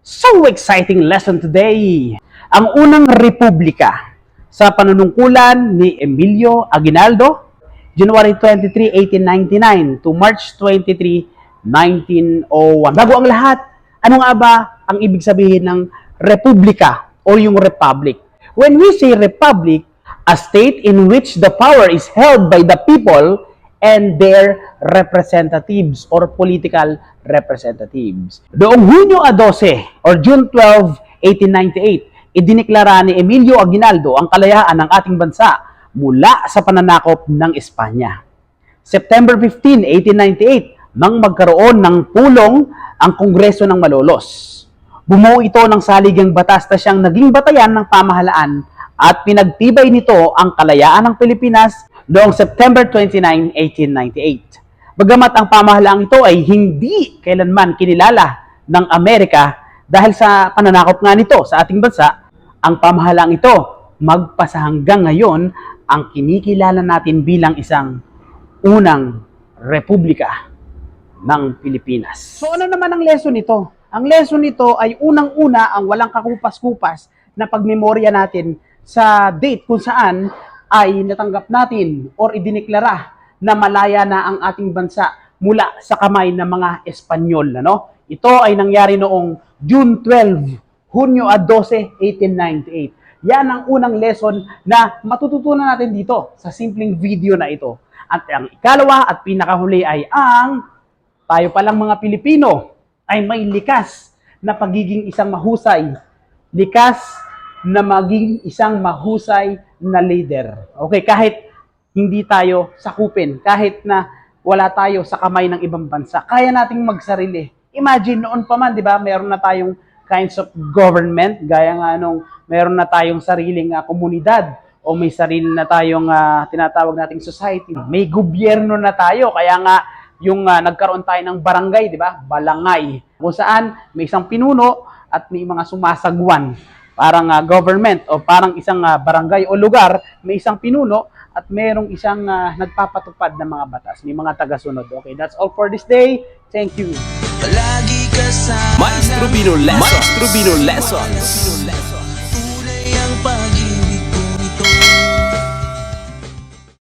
So exciting lesson today! Ang unang republika sa panunungkulan ni Emilio Aguinaldo, January 23, 1899 to March 23, 1901. Bago ang lahat, ano nga ba ang ibig sabihin ng republika o yung republic? When we say republic, a state in which the power is held by the people and their representatives or political representatives. Noong Hunyo 12 or June 12, 1898, idiniklara ni Emilio Aguinaldo ang kalayaan ng ating bansa mula sa pananakop ng Espanya. September 15, 1898, nang magkaroon ng pulong ang Kongreso ng Malolos. Bumuo ito ng saligang batas na siyang naging batayan ng pamahalaan at pinagtibay nito ang kalayaan ng Pilipinas noong September 29, 1898. Bagamat ang pamahalaang ito ay hindi kailanman kinilala ng Amerika dahil sa pananakop nga nito sa ating bansa, ang pamahalaang ito magpasa hanggang ngayon ang kinikilala natin bilang isang unang republika ng Pilipinas. So ano naman ang lesson nito? Ang lesson nito ay unang-una ang walang kakupas-kupas na pagmemorya natin sa date kung saan ay natanggap natin or idineklara na malaya na ang ating bansa mula sa kamay ng mga Espanyol. Ano? Ito ay nangyari noong June 12, Hunyo 12, 1898. Yan ang unang lesson na matututunan natin dito sa simpleng video na ito. At ang ikalawa at pinakahuli ay ang tayo palang mga Pilipino ay may likas na pagiging isang mahusay. Likas na maging isang mahusay na leader. Okay, kahit hindi tayo sakupin, kahit na wala tayo sa kamay ng ibang bansa, kaya nating magsarili. Imagine noon pa man, di ba, meron na tayong kinds of government, gaya nga nung meron na tayong sariling ah, komunidad o may sarili na tayong ah, tinatawag nating society. May gobyerno na tayo, kaya nga yung ah, nagkaroon tayo ng barangay, di ba? Balangay. Kung saan may isang pinuno at may mga sumasagwan. Parang ah, government o parang isang ah, barangay o lugar, may isang pinuno at merong isang ah, nagpapatupad ng mga batas. May mga tagasunod. Okay, that's all for this day. Thank you. Maestro Bino Lessons. Maestro Bino Lessons.